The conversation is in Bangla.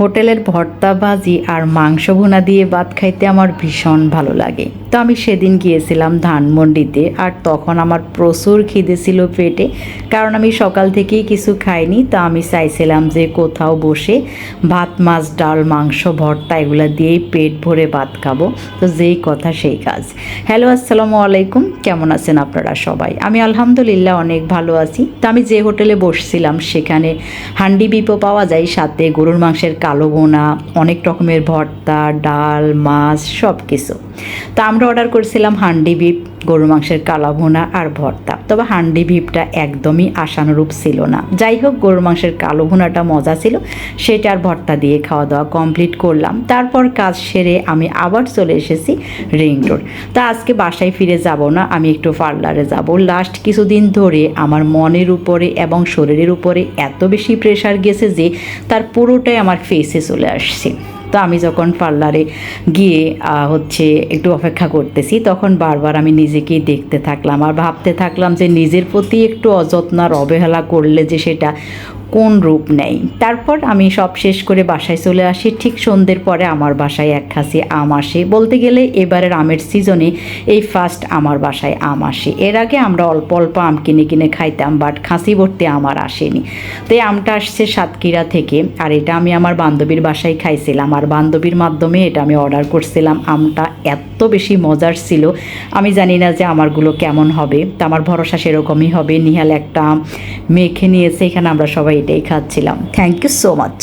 হোটেলের ভর্তা ভাজি আর মাংস ভুনা দিয়ে ভাত খাইতে আমার ভীষণ ভালো লাগে। তো আমি সেদিন গিয়েছিলাম ধানমন্ডিতে আর তখন আমার প্রচুর খিদে ছিল পেটে, কারণ আমি সকাল থেকেই কিছু খাইনি, তা আমি চাইছিলাম যে কোথাও বসে ভাত, মাছ, ডাল, মাংস, ভর্তা এগুলো দিয়েই পেট ভরে ভাত খাব। তো যেই কথা সেই কাজ। হ্যালো, আসসালামু আলাইকুম। কেমন আছেন আপনারা সবাই? আমি আলহামদুলিল্লাহ অনেক ভালো আছি। তো আমি যে হোটেলে বসছিলাম সেখানে হান্ডি বিপো পাওয়া যায়, সাথে গরুর মাংসের কালো বোনা অনেক রকমের ভর্তা, ডাল, মাছ সব কিছু তো আমরা অর্ডার করেছিলাম হান্ডি বিপ গরুর মাংসের কালা ভুনা আর ভর্তা। তবে হান্ডি ভিপটা একদমই আশানুরূপ ছিল না। যাই হোক গরুর মাংসের কালো ভুনাটা মজা ছিল, সেটা আর ভর্তা দিয়ে খাওয়া দাওয়া কমপ্লিট করলাম। তারপর কাজ সেরে আমি আবার চলে এসেছি রিং রোড। তা আজকে বাসায় ফিরে যাব না, আমি একটু পার্লারে যাব। লাস্ট কিছুদিন ধরে আমার মনের উপরে এবং শরীরের উপরে এত বেশি প্রেশার গেছে যে, তার পুরোটাই আমার ফেসে চলে আসছে। তো আমি যখন পার্লারে গিয়ে হচ্ছে একটু অপেক্ষা করতেছি, তখন বারবার আমি নিজেকেই দেখতে থাকলাম আর ভাবতে থাকলাম যে নিজের প্রতি একটু অযত্ন আর অবহেলা করলে যে সেটা কোন রূপ নেয় তারপর আমি সব শেষ করে বাসায় চলে আসি। ঠিক সন্ধ্যের পরে আমার বাসায় এক খাসি আম আসে। বলতে গেলে এবারের আমের সিজনে এই ফার্স্ট আমার বাসায় আম আসে। এর আগে আমরা অল্প অল্প আম কিনে কিনে খাইতাম বাট খাসি ভর্তি আমার আসেনি। তো এই আমটা আসছে সাতক্ষীরা থেকে, আর এটা আমি আমার বান্ধবীর বাসায় খাইছিলাম। আর বান্ধবীর মাধ্যমে এটা আমি অর্ডার করছিলাম। আমটা এত বেশি মজার ছিল। আমি জানি না যে আমারগুলো কেমন হবে। তো আমার ভরসা সেরকমই হবে। নিহাল একটা আম মেখে নিয়েছে। এখানে আমরা সবাই এটাই খাচ্ছিলাম। Thank you so much